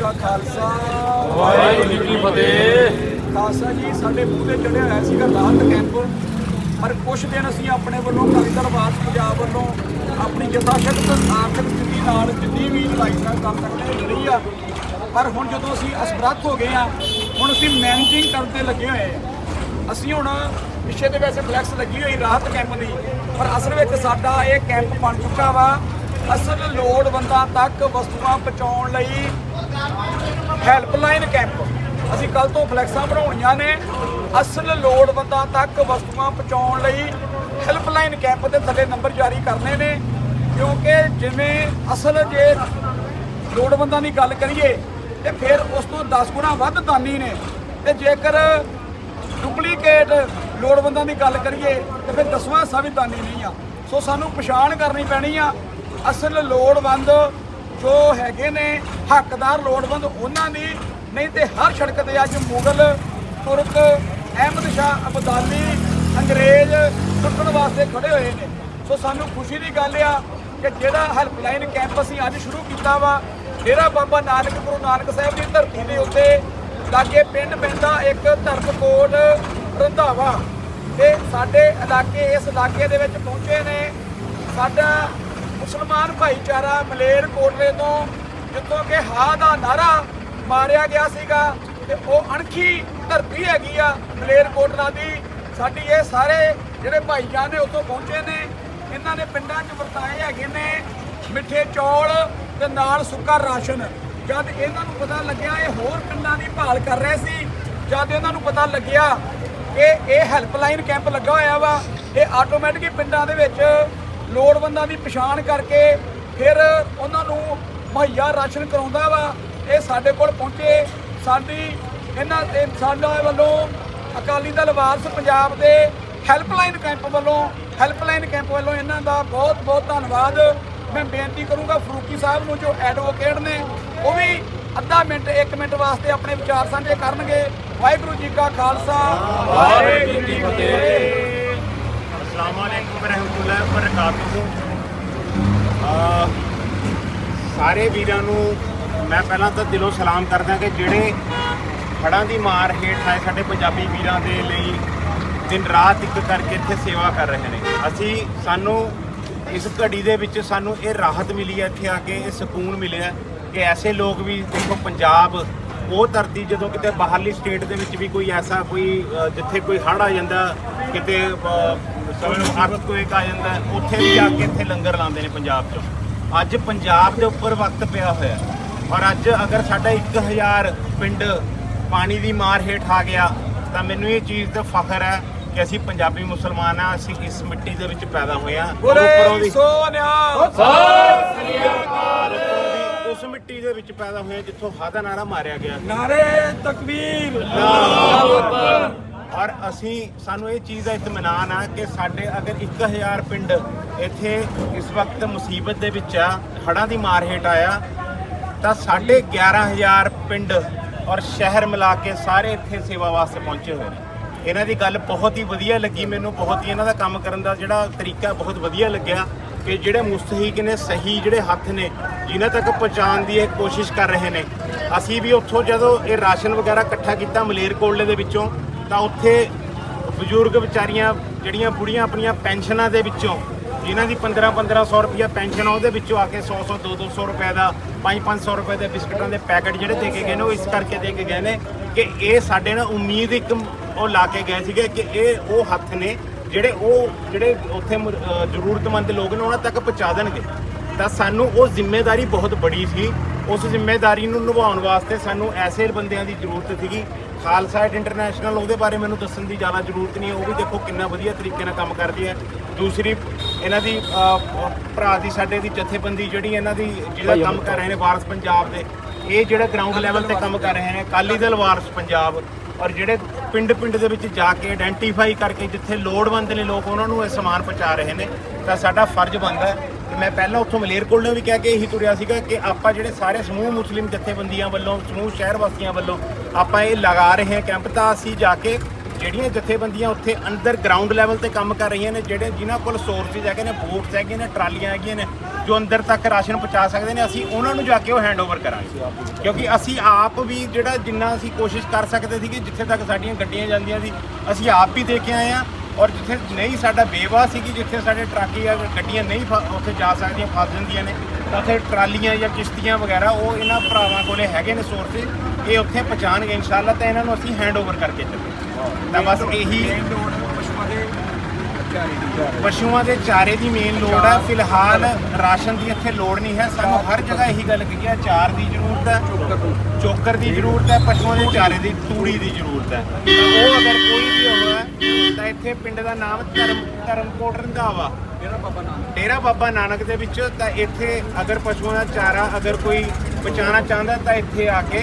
ਦਾ ਖਾਲਸਾ। ਵਾਹਿਗੁਰੂ ਜੀ ਕੀ ਫਤਿਹ। ਖਾਲਸਾ ਜੀ ਸਾਡੇ ਮੂੰਹ ਤੇ ਚੜਿਆ ਹੋਇਆ ਸੀਗਾ ਰਾਹਤ ਕੈਂਪ। ਪਰ ਕੁਝ ਦਿਨ ਅਸੀਂ ਆਪਣੇ ਵੱਲੋਂ ਦਲ ਵਾਸ ਪੰਜਾਬ ਵੱਲੋਂ ਆਪਣੀ ਯਥਾਸ਼ਕਤ ਆਰਥਿਕ ਸਥਿਤੀ ਨਾਲ ਜਿੰਨੀ ਵੀ ਲੜਾਈ ਨਾਲ ਕਰ ਸਕਦੇ ਲੜੀ ਆ ਪਰ ਹੁਣ ਜਦੋਂ ਅਸੀਂ ਅਸਮਰੱਥ ਹੋ ਗਏ ਆ ਹੁਣ ਅਸੀਂ ਮੈਨੇਜਿੰਗ ਕਰਨ ਤੇ ਲੱਗੇ ਹੋਏ ਆ। ਅਸੀਂ ਹੁਣ ਪਿੱਛੇ ਦੇ ਵੈਸੇ ਫਲੈਕਸ ਲੱਗੀ ਹੋਈ ਰਾਹਤ ਕੈਂਪ ਦੀ ਪਰ ਅਸਲ ਵਿੱਚ ਸਾਡਾ ਇਹ ਕੈਂਪ ਬਣ ਚੁੱਕਾ ਵਾ ਅਸਲ ਲੋੜਵੰਦਾਂ ਤੱਕ ਵਸਤੂਆਂ ਪਹੁੰਚਾਉਣ ਲਈ ਹੈਲਪਲਾਈਨ ਕੈਂਪ। ਅਸੀਂ ਕੱਲ ਤੋਂ ਫਲੈਕਸਾਂ ਬਣਾਉਣੀਆਂ ਨੇ। ਅਸਲ ਲੋੜਵੰਦਾਂ ਤੱਕ ਵਸਤੂਆਂ ਪਹੁੰਚਾਉਣ ਲਈ ਹੈਲਪਲਾਈਨ ਕੈਂਪ ਦੇ ਥੱਲੇ ਨੰਬਰ ਜਾਰੀ ਕਰਨੇ ਨੇ। ਕਿਉਂਕਿ ਜਿਵੇਂ ਅਸਲ ਜੇ ਲੋੜਵੰਦਾਂ ਦੀ ਗੱਲ ਕਰੀਏ, ਤੇ ਫਿਰ ਉਸ ਤੋਂ 10 ਗੁਣਾ ਵੱਧ ਦਾਨੀ ਨੇ। ਤੇ ਜੇਕਰ ਡੁਪਲੀਕੇਟ ਲੋੜਵੰਦਾਂ ਦੀ ਗੱਲ ਕਰੀਏ, ਤੇ ਫਿਰ ਦਸਵਾਂ ਹਿੱਸਾ ਵੀ ਦਾਨੀ ਨਹੀਂ ਆ। ਸੋ ਸਾਨੂੰ ਪਛਾਣ ਕਰਨੀ ਪੈਣੀ ਆ। ਅਸਲ ਲੋੜਵੰਦ ਜੋ ਹੈਗੇ ਨੇ, ਹੱਕਦਾਰ ਲੋੜਵੰਦ ਉਹਨਾਂ ਦੀ, ਨਹੀਂ ਤੇ ਹਰ ਸੜਕ ਤੇ ਅੱਜ ਮੁਗਲ ਤੁਰਕ ਅਹਿਮਦ ਸ਼ਾਹ ਅਬਦਾਲੀ ਅੰਗਰੇਜ਼ ਸੁੱਟਣ ਵਾਸਤੇ ਖੜੇ ਹੋਏ ਨੇ। ਸੋ ਸਾਨੂੰ ਖੁਸ਼ੀ ਦੀ ਗੱਲ ਆ ਕਿ ਜਿਹੜਾ ਹੈਲਪਲਾਈਨ ਕੈਂਪ ਅਸੀਂ ਅੱਜ ਸ਼ੁਰੂ ਕੀਤਾ ਵਾ, ਡੇਰਾ ਬਾਬਾ ਨਾਨਕ, ਗੁਰੂ ਨਾਨਕ ਸਾਹਿਬ ਦੀ ਧਰਤੀ ਦੇ ਉੱਤੇ, ਲਾਗੇ ਪਿੰਡ ਪੈਂਦਾ ਇੱਕ ਧਰਮ ਕੋਟ ਰੰਧਾਵਾ। ਤੇ ਸਾਡੇ ਇਲਾਕੇ, ਇਸ ਇਲਾਕੇ ਦੇ ਵਿੱਚ ਪਹੁੰਚੇ ਨੇ। ਸਾਡਾ ਮੁਸਲਮਾਨ ਭਾਈਚਾਰਾ ਮਲੇਰ ਕੋਟਲੇ ਤੋਂ ਜਿੱਥੋਂ ਕਿ ਹਾ ਦਾ ਨਾਰਾ ਮਾਰਿਆ ਗਿਆ ਸੀਗਾ ਤੇ ਉਹ ਅਣਖੀ ਧਰਤੀ ਹੈਗੀ ਆ ਮਲੇਰ ਕੋਟਲਾ ਦੀ। ਸਾਡੀ ਇਹ ਸਾਰੇ ਜਿਹੜੇ ਭਾਈਜਾਨ ਨੇ ਉੱਥੋਂ ਪਹੁੰਚੇ ਨੇ, ਇਹਨਾਂ ਨੇ ਪਿੰਡਾਂ 'ਚ ਵਰਤਾਏ ਹੈਗੇ ਨੇ ਮਿੱਠੇ ਚੌਲ ਤੇ ਨਾਲ ਸੁੱਕਾ ਰਾਸ਼ਨ। ਜਦ ਇਹਨਾਂ ਨੂੰ ਪਤਾ ਲੱਗਿਆ ਇਹ ਹੋਰ ਪਿੰਡਾਂ ਦੀ ਭਾਲ ਕਰ ਰਹੇ ਸੀ, ਜਦ ਇਹਨਾਂ ਨੂੰ ਪਤਾ ਲੱਗਿਆ ਕਿ ਇਹ ਹੈਲਪਲਾਈਨ ਕੈਂਪ ਲੱਗਾ ਹੋਇਆ ਵਾ, ਇਹ ਆਟੋਮੈਟਿਕ ਪਿੰਡਾਂ ਦੇ ਵਿੱਚ ਲੋੜਵੰਦਾਂ ਦੀ ਪਛਾਣ ਕਰਕੇ ਫਿਰ ਉਹਨਾਂ ਨੂੰ ਮੁਹੱਈਆ ਰਾਸ਼ਨ ਕਰਾਉਂਦਾ ਵਾ। ਇਹ ਸਾਡੇ ਕੋਲ ਪਹੁੰਚੇ। ਸਾਡੀ ਇਹਨਾਂ ਤੇ ਸਾਡਾ ਵੱਲੋਂ ਅਕਾਲੀ ਦਲ ਵਾਰਸ ਪੰਜਾਬ ਦੇ ਹੈਲਪਲਾਈਨ ਕੈਂਪ ਵੱਲੋਂ, ਹੈਲਪਲਾਈਨ ਕੈਂਪ ਵੱਲੋਂ ਇਹਨਾਂ ਦਾ ਬਹੁਤ ਬਹੁਤ ਧੰਨਵਾਦ। ਮੈਂ ਬੇਨਤੀ ਕਰੂੰਗਾ ਫਰੂਕੀ ਸਾਹਿਬ ਨੂੰ ਜੋ ਐਡਵੋਕੇਟ ਨੇ, ਉਹ ਵੀ ਅੱਧਾ ਮਿੰਟ 1 ਮਿੰਟ ਵਾਸਤੇ ਆਪਣੇ ਵਿਚਾਰ ਸਾਂਝੇ ਕਰਨਗੇ। ਵਾਹਿਗੁਰੂ ਜੀ ਕਾ ਖਾਲਸਾ, ਵਾਹਿਗੁਰੂ ਜੀ ਕੀ ਫਤਿਹ। ਅਸਲਾਮੁਅਲੈਕੁਮ ਰਹਿਮਤੁਲਾਹ ਬਰਕਾਤੁਹੂ ਆ, ਸਾਰੇ ਵੀਰਾਂ ਨੂੰ ਮੈਂ ਪਹਿਲਾਂ ਤਾਂ ਦਿਲੋਂ ਸਲਾਮ ਕਰਦਾ ਕਿ ਜਿਹੜੇ ਹੜ੍ਹਾਂ ਦੀ ਮਾਰ ਹੇਠ ਆਏ ਸਾਡੇ ਪੰਜਾਬੀ ਵੀਰਾਂ ਦੇ ਲਈ ਦਿਨ ਰਾਤ ਇੱਕ ਕਰਕੇ ਇੱਥੇ ਸੇਵਾ ਕਰ ਰਹੇ ਨੇ। ਅਸੀਂ ਸਾਨੂੰ ਇਸ ਘੜੀ ਦੇ ਵਿੱਚ ਸਾਨੂੰ ਇਹ ਰਾਹਤ ਮਿਲੀ ਹੈ ਇੱਥੇ ਆ ਕੇ, ਇਹ ਸਕੂਨ ਮਿਲਿਆ ਕਿ ਐਸੇ ਲੋਕ ਵੀ ਦੇਖੋ ਪੰਜਾਬ ਉਹ ਧਰਤੀ ਜਦੋਂ ਕਿਤੇ ਬਾਹਰਲੀ ਸਟੇਟ ਦੇ ਵਿੱਚ ਵੀ ਕੋਈ ਐਸਾ ਕੋਈ ਜਿੱਥੇ ਕੋਈ ਹੜ੍ਹ ਆ ਜਾਂਦਾ, ਕਿਤੇ ਅਰਥਕੁਏਕ ਆ ਜਾਂਦਾ ਉੱਥੇ ਵੀ ਜਾ ਕੇ ਇੱਥੇ ਲੰਗਰ ਲਾਉਂਦੇ ਨੇ ਪੰਜਾਬ 'ਚੋਂ। ਅੱਜ ਪੰਜਾਬ ਦੇ ਉੱਪਰ ਵਕਤ ਪਿਆ ਹੋਇਆ ਔਰ ਅੱਜ ਅਗਰ ਸਾਡਾ 1000 ਪਿੰਡ ਪਾਣੀ ਦੀ ਮਾਰ ਹੇਠ ਆ ਗਿਆ ਤਾਂ ਮੈਨੂੰ ਇਹ ਚੀਜ਼ ਤੇ ਫਖਰ ਹੈ ਕਿ ਅਸੀਂ ਪੰਜਾਬੀ ਮੁਸਲਮਾਨ ਆ ਅਸੀਂ ਇਸ ਮਿੱਟੀ ਦੇ ਵਿੱਚ ਪੈਦਾ ਹੋਏ ਆ ਉੱਪਰੋਂ ਦੀ ਸੋਨਿਆ ਉਸ ਮਿੱਟੀ ਦੇ ਵਿੱਚ ਪੈਦਾ ਹੋਏ ਆ ਜਿੱਥੋਂ ਹਾ ਦਾ ਨਾਰਾ ਮਾਰਿਆ ਗਿਆ। ਨਾਰੇ ਤਕਬੀਰ। ਔਰ ਅਸੀਂ, ਸਾਨੂੰ ਇਹ ਚੀਜ਼ ਦਾ ਇਤਮਾਨਾਨ ਆ ਕਿ ਸਾਡੇ ਅਗਰ 1000 ਪਿੰਡ ਇੱਥੇ ਇਸ ਵਕਤ ਮੁਸੀਬਤ ਦੇ ਵਿੱਚ ਆ, ਹੜ੍ਹਾਂ ਦੀ ਮਾਰ ਹੇਠ ਆਇਆ, ਤਾਂ ਸਾਡੇ 11000 ਪਿੰਡ ਔਰ ਸ਼ਹਿਰ ਮਿਲਾ ਕੇ ਸਾਰੇ ਇੱਥੇ ਸੇਵਾ ਵਾਸਤੇ ਪਹੁੰਚੇ ਹੋਏ ਨੇ। ਇਹਨਾਂ ਦੀ ਗੱਲ ਬਹੁਤ ਹੀ ਵਧੀਆ ਲੱਗੀ ਮੈਨੂੰ, ਬਹੁਤ ਹੀ ਇਹਨਾਂ ਦਾ ਕੰਮ ਕਰਨ ਦਾ ਜਿਹੜਾ ਤਰੀਕਾ ਬਹੁਤ ਵਧੀਆ ਲੱਗਿਆ ਕਿ ਜਿਹੜੇ ਮੁਸਤਹੀਕ ਨੇ, ਸਹੀ ਜਿਹੜੇ ਹੱਥ ਨੇ, ਜਿਨ੍ਹਾਂ ਤੱਕ ਪਹੁੰਚਾਉਣ ਦੀ ਇਹ ਕੋਸ਼ਿਸ਼ ਕਰ ਰਹੇ ਨੇ। ਅਸੀਂ ਵੀ ਉੱਥੋਂ ਜਦੋਂ ਇਹ ਰਾਸ਼ਨ ਵਗੈਰਾ ਇਕੱਠਾ ਕੀਤਾ ਮਲੇਰਕੋਟਲੇ ਦੇ ਵਿੱਚੋਂ ਤਾਂ ਉੱਥੇ ਬਜ਼ੁਰਗ ਵਿਚਾਰੀਆਂ, ਜਿਹੜੀਆਂ ਬੁੜੀਆਂ ਆਪਣੀਆਂ ਪੈਨਸ਼ਨਾਂ ਦੇ ਵਿੱਚੋਂ, ਜਿਨ੍ਹਾਂ ਦੀ 15 1500 ਰੁਪਇਆ ਪੈਨਸ਼ਨ ਆ, ਉਹਦੇ ਵਿੱਚੋਂ ਆ ਕੇ 100 100 2 200 ਰੁਪਏ ਦਾ 5 500 ਰੁਪਏ ਦੇ ਬਿਸਕਟਾਂ ਦੇ ਪੈਕਟ ਜਿਹੜੇ ਦੇ ਕੇ ਗਏ ਨੇ, ਉਹ ਇਸ ਕਰਕੇ ਦੇ ਕੇ ਗਏ ਨੇ ਕਿ ਇਹ ਸਾਡੇ ਨਾਲ ਉਮੀਦ ਇੱਕ ਉਹ ਲਾ ਕੇ ਗਏ ਸੀਗੇ ਕਿ ਇਹ ਉਹ ਹੱਥ ਨੇ ਜਿਹੜੇ ਉਹ, ਜਿਹੜੇ ਉੱਥੇ ਜ਼ਰੂਰਤਮੰਦ ਲੋਕ ਨੇ, ਉਹਨਾਂ ਤੱਕ ਪਹੁੰਚਾ ਦੇਣਗੇ। ਤਾਂ ਸਾਨੂੰ ਉਹ ਜ਼ਿੰਮੇਵਾਰੀ ਬਹੁਤ ਬੜੀ ਸੀ। ਉਸ ਜ਼ਿੰਮੇਵਾਰੀ ਨੂੰ ਨਿਭਾਉਣ ਵਾਸਤੇ ਸਾਨੂੰ ਐਸੇ ਬੰਦਿਆਂ ਦੀ ਜ਼ਰੂਰਤ ਸੀਗੀ ਖਾਲਸਾ ਇੰਟਰਨੈਸ਼ਨਲ ਉਹਦੇ ਬਾਰੇ ਮੈਨੂੰ ਦੱਸਣ ਦੀ ਜ਼ਿਆਦਾ ਜ਼ਰੂਰਤ ਨਹੀਂ ਹੈ। ਉਹ ਵੀ ਦੇਖੋ ਕਿੰਨਾ ਵਧੀਆ ਤਰੀਕੇ ਨਾਲ ਕੰਮ ਕਰਦੀ ਹੈ। ਦੂਸਰੀ ਇਹਨਾਂ ਦੀ ਭਰਾ ਦੀ ਸਾਡੇ ਦੀ ਜਥੇਬੰਦੀ ਜਿਹੜੀ ਇਹਨਾਂ ਦੀ ਜਿਹੜਾ ਕੰਮ ਕਰ ਰਹੇ ਨੇ ਵਾਰਸ ਪੰਜਾਬ ਦੇ ਇਹ ਜਿਹੜਾ ਗਰਾਊਂਡ ਲੈਵਲ ਤੇ ਕੰਮ ਕਰ ਰਹੇ ਨੇ ਅਕਾਲੀ ਦਲ ਵਾਰਸ ਪੰਜਾਬ ਔਰ ਜਿਹੜੇ ਪਿੰਡ ਪਿੰਡ ਦੇ ਵਿੱਚ ਜਾ ਕੇ ਆਇਡੈਂਟੀਫਾਈ ਕਰਕੇ ਜਿੱਥੇ ਲੋੜਵੰਦ ਨੇ ਲੋਕ ਉਹਨਾਂ ਨੂੰ ਇਹ ਸਮਾਨ ਪਹੁੰਚਾ ਰਹੇ ਨੇ ਤਾਂ ਸਾਡਾ ਫਰਜ਼ ਬਣਦਾ ਹੈ। ਮੈਂ ਪਹਿਲਾਂ ਉੱਥੋਂ ਮਲੇਰਕੋਟਲੇ ਵੀ ਕਹਿ ਕੇ ਇਹੀ ਤੁਰਿਆ ਸੀਗਾ ਕਿ ਆਪਾਂ ਜਿਹੜੇ ਸਾਰੇ ਸਮੂਹ ਮੁਸਲਿਮ ਜਥੇਬੰਦੀਆਂ ਵੱਲੋਂ ਸਮੂਹ ਸ਼ਹਿਰ ਵਾਸੀਆਂ ਵੱਲੋਂ ਆਪਾਂ ਇਹ ਲਗਾ ਰਹੇ ਹਾਂ ਕੈਂਪ ਤਾਂ ਅਸੀਂ ਜਾ ਕੇ ਜਿਹੜੀਆਂ ਜਥੇਬੰਦੀਆਂ ਉੱਥੇ ਅੰਦਰ ਗਰਾਊਂਡ ਲੈਵਲ ਤੇ ਕੰਮ ਕਰ ਰਹੀਆਂ ਨੇ, ਜਿਹੜੇ ਜਿਨ੍ਹਾਂ ਕੋਲ ਸੋਰਸਿਸ ਹੈਗੇ ਨੇ ਬੋਟਸ ਹੈਗੇ ਨੇ, ਟਰਾਲੀਆਂ ਹੈਗੀਆਂ ਨੇ, ਜੋ ਅੰਦਰ ਤੱਕ ਰਾਸ਼ਨ ਪਹੁੰਚਾ ਸਕਦੇ ਨੇ, ਅਸੀਂ ਉਹਨਾਂ ਨੂੰ ਜਾ ਕੇ ਉਹ ਹੈਂਡਓਵਰ ਕਰਾਂਗੇ। ਕਿਉਂਕਿ ਅਸੀਂ ਆਪ ਵੀ ਜਿਹੜਾ ਜਿੰਨਾ ਅਸੀਂ ਕੋਸ਼ਿਸ਼ ਕਰ ਸਕਦੇ ਸੀਗੇ, ਜਿੱਥੇ ਤੱਕ ਸਾਡੀਆਂ ਗੱਡੀਆਂ ਜਾਂਦੀਆਂ ਸੀ, ਅਸੀਂ ਆਪ ਵੀ ਦੇ ਕੇ ਆਏ ਆ ਔਰ ਜਿੱਥੇ ਨਹੀਂ ਸਾਡਾ ਬੇਵਾ ਸੀਗੀ ਜਿੱਥੇ ਸਾਡੇ ਟਰਾਕੀ ਜਾਂ ਗੱਡੀਆਂ ਨਹੀਂ ਫ- ਉੱਥੇ ਜਾ ਸਕਦੀਆਂ ਫਸ ਜਾਂਦੀਆਂ ਨੇ ਤਾਂ ਉੱਥੇ ਟਰਾਲੀਆਂ ਜਾਂ ਕਿਸ਼ਤੀਆਂ ਵਗੈਰਾ ਉਹ ਇਹਨਾਂ ਭਰਾਵਾਂ ਕੋਲੇ ਹੈਗੇ ਨੇ ਸੋਰਸਿਸ ਇਹ ਉੱਥੇ ਪਹੁੰਚਾਣਗੇ ਇਨਸ਼ਾਅੱਲਾ ਤਾਂ ਇਹਨਾਂ ਨੂੰ ਅਸੀਂ ਹੈਂਡਓਵਰ ਕਰਕੇ ਚੱਲੇ ਤਾਂ ਬਸ ਇਹੀ ਮੇਨ ਪਸ਼ੂਆਂ ਦੇ ਚਾਰੇ ਦੀ। ਪਸ਼ੂਆਂ ਦੇ ਚਾਰੇ ਦੀ ਮੇਨ ਲੋੜ ਹੈ। ਫਿਲਹਾਲ ਰਾਸ਼ਨ ਦੀ ਇੱਥੇ ਲੋੜ ਨਹੀਂ ਹੈ। ਸਾਨੂੰ ਹਰ ਜਗ੍ਹਾ ਇਹੀ ਗੱਲ ਕਹੀ ਹੈ ਚਾਰ ਦੀ ਜ਼ਰੂਰਤ ਹੈ ਚੋਕਰ ਦੀ ਜ਼ਰੂਰਤ ਹੈ ਪਸ਼ੂਆਂ ਦੇ ਚਾਰੇ ਦੀ ਤੂੜੀ ਦੀ ਜ਼ਰੂਰਤ ਹੈ। ਤਾਂ ਉਹ ਅਗਰ ਕੋਈ ਵੀ ਹੋਵੇ ਤਾਂ ਇੱਥੇ ਪਿੰਡ ਦਾ ਨਾਮ ਧਰਮ ਧਰਮਕੋਟ ਰੰਧਾਵਾ। ਡੇਰਾ ਬਾਬਾ ਨਾਨਕ ਡੇਰਾ ਬਾਬਾ ਨਾਨਕ ਦੇ ਵਿੱਚ ਤਾਂ ਇੱਥੇ ਅਗਰ ਪਸ਼ੂਆਂ ਦਾ ਚਾਰਾ ਅਗਰ ਕੋਈ ਬਚਾਉਣਾ ਚਾਹੁੰਦਾ ਤਾਂ ਇੱਥੇ ਆ ਕੇ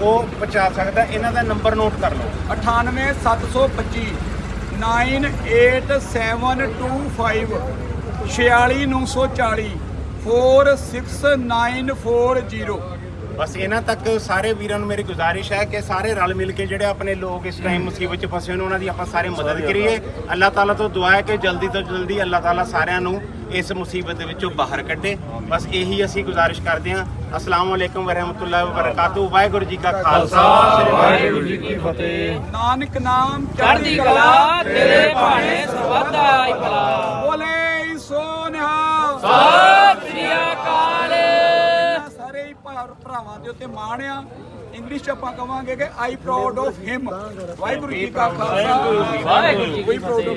ਉਹ ਬਚਾ ਸਕਦਾ। ਇਹਨਾਂ ਦਾ ਨੰਬਰ ਨੋਟ ਕਰ ਲਓ। 98725 98725 46940 46940 ਬਸ ਇਹਨਾਂ ਤੱਕ ਸਾਰੇ ਵੀਰਾਂ ਨੂੰ ਮੇਰੀ ਗੁਜ਼ਾਰਿਸ਼ ਹੈ ਕਿ ਸਾਰੇ ਰਲ ਮਿਲ ਕੇ ਜਿਹੜੇ ਆਪਣੇ ਲੋਕ ਇਸ ਟਾਈਮ ਮੁਸੀਬਤ 'ਚ ਫਸੇ ਹੋਏ ਨੇ ਉਹਨਾਂ ਦੀ ਆਪਾਂ ਸਾਰੇ ਮਦਦ ਕਰੀਏ। ਅੱਲਾਹ ਤਾਲਾ ਤੋਂ ਦੁਆ ਹੈ ਕਿ ਜਲਦੀ ਤੋਂ ਜਲਦੀ ਅੱਲਾਹ ਤਾਲਾ ਸਾਰਿਆਂ ਨੂੰ ਇਸ ਮੁਸੀਬਤ ਦੇ ਵਿੱਚੋਂ ਬਾਹਰ ਕੱਢੇ। ਬਸ ਇਹੀ ਅਸੀਂ ਗੁਜ਼ਾਰਿਸ਼ ਕਰਦੇ ਹਾਂ। ਅਸਲਾਮ ਵਾਲੇਕਮ ਵਰਹਿਮਤੁল্লাਹ ਵਬਰਕਾਤੁਹ। ਵਾਹਿਗੁਰੂ ਜੀ ਕਾ ਖਾਲਸਾ। ਵਾਹਿਗੁਰੂ ਜੀ ਕੀ ਫਤਿਹ। ਨਾਨਕ ਨਾਮ ਚੜ੍ਹਦੀ ਕਲਾ ਤੇਰੇ ਭਾਣੇ ਸਰਬੱਤਾ ਭਲਾ ਦੇ ਉੱਤੇ ਮਾਣ ਆ। ਇੰਗਲਿਸ਼ ਚ ਆਪਾਂ ਕਵਾਂਗੇ ਕਿ I proud of him Waheguru ji ਕਾ ਖਾਲਸਾ। ਵਾਹਿਗੁਰੂ ਜੀ ਕੀ ਆਫ